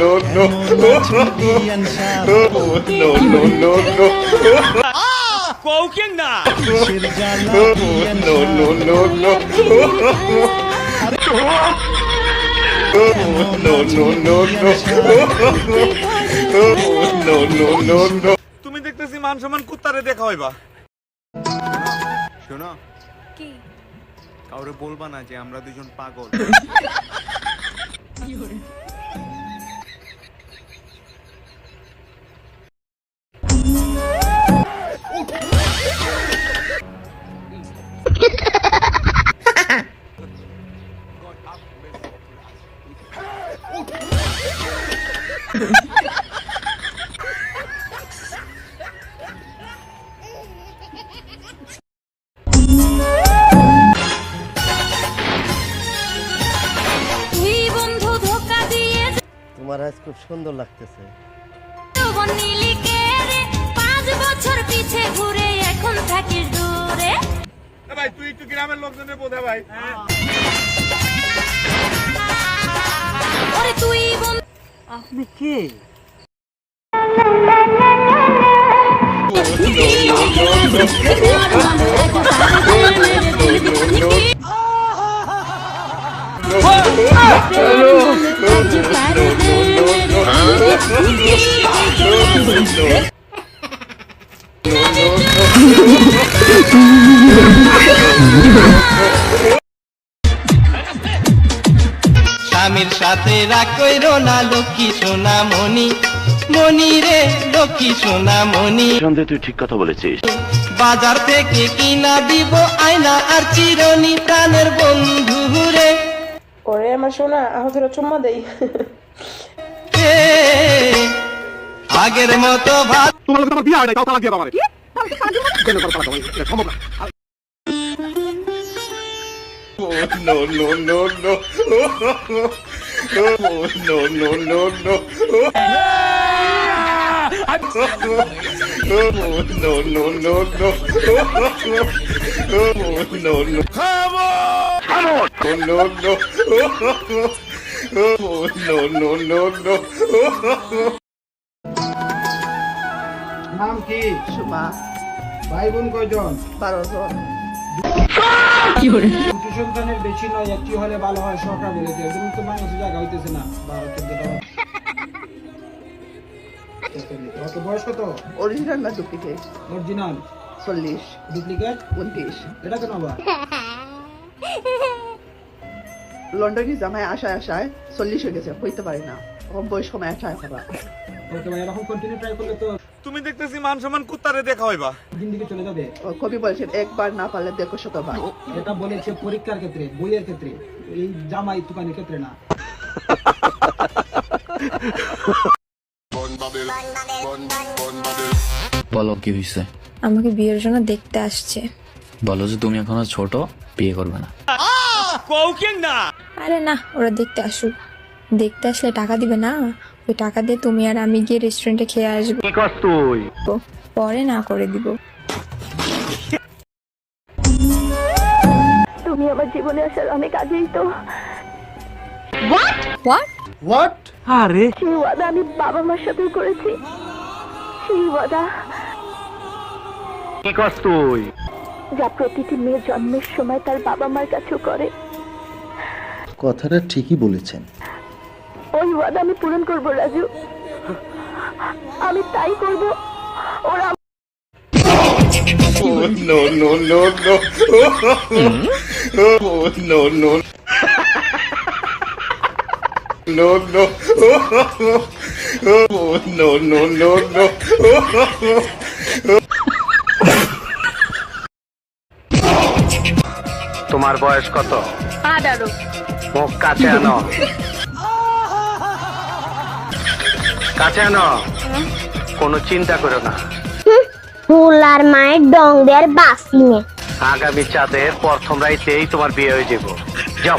no, no. No, no, no, no. কৌকেন না No, no, no, no. No, no, no, no. No, no, no, no. তুমি দেখতেছি মান সম্মান কুত্তারে দেখা হইবা শোনো কি কাউরে বলবা না যে আমরা দুজন পাগল তোমার আজ খুব সুন্দর লাগতেছে। যৌবন কে রে পাঁচ বছর পিছে ঘুরে এখন থাকিস দূরে। ভাই তুই একটু গ্রামের লোকজনের বোধা ভাই। তুই আপনি কে? স্বামীর সাথে রাগ কইরো না লক্ষ্মী সোনা মনি মনি রে লক্ষ্মী সোনা মনি সন্দেহ তুই ঠিক কথা বলেছিস। বাজার থেকে কিনা দিব আয়না আর চিরনি প্রাণের বন্ধু রে। ওরে আমার সোনা আহতরা চুম্মা দেই। আগের মতো ভাত No, no, no, no. No, no, no, no, no. No, no, no, no, no. No, no. No, no, no. No, no, no, no. নাম কি? সুমা ভাই বোন কয়জন? বারো জন দুটি সন্তানের বেশি নয় একটি হলে ভালো হয় সরকার বলেছে এরকম তো বাংলাদেশে জায়গা হইতেছে না বারো কত বয়স কত? অরিজিনাল না ডুপ্লিকেট অরিজিনাল চল্লিশ। ডুপ্লিকেট উনত্রিশ। এটা কেন আবার? লন্ডনে জামাই আশায় আশায় চল্লিশ হয়ে গেছে হইতে পারে না। কম বয়স সময় আশায় করা ওকে ভাই এরকম কন্টিনিউ ট্রাই করলে তো তুমি দেখতেছি মান সম্মান কুত্তারে দেখা হইবা। জিন্দিগি চলে যাবে। কবি বলেছেন একবার না পারলে দেখো শতবার এটা বলেছে পরীক্ষার ক্ষেত্রে বইয়ের ক্ষেত্রে। এই জামাই তুকানের ক্ষেত্রে না। বলো কি হয়েছে আমাকে বিয়ের জন্য দেখতে আসছে। বলো যে তুমি এখনও ছোট বিয়ে করবে না। কৌকেন না? আরে না ওরা দেখতে আসুক। দেখতে আসলে টাকা দিবে না। ওই টাকা দিয়ে তুমি আর আমি গিয়ে রেস্টুরেন্টে খেয়ে আসব। তুই? পরে না করে দিব। তুমি আমার জীবনে আসার অনেক আগেই তো। হোয়াট হোয়াট সেই ওয়াদা আমি বাবা মার সাথে করেছি। সেই ওয়াদা। কি কস তুই? যা প্রতিটি মেয়ে জন্মের সময় তার বাবা মার কাছেও করে। কথাটা ঠিকই বলেছেন ওই ওয়াদা আমি পূরণ করব রাজু আমি তাই করব ওরা No, no, no, no. No, no. No, no. No, no, no, no. তোমার বয়স কত আঠারো মুখ কাছে আনো। কাছে আনো। কোনো চিন্তা করো না। ফুলার মায়ের ডং দেয়ার বাসিনে আগামী চাঁদের প্রথম রাইতেই তোমার বিয়ে হয়ে যাব। যাও।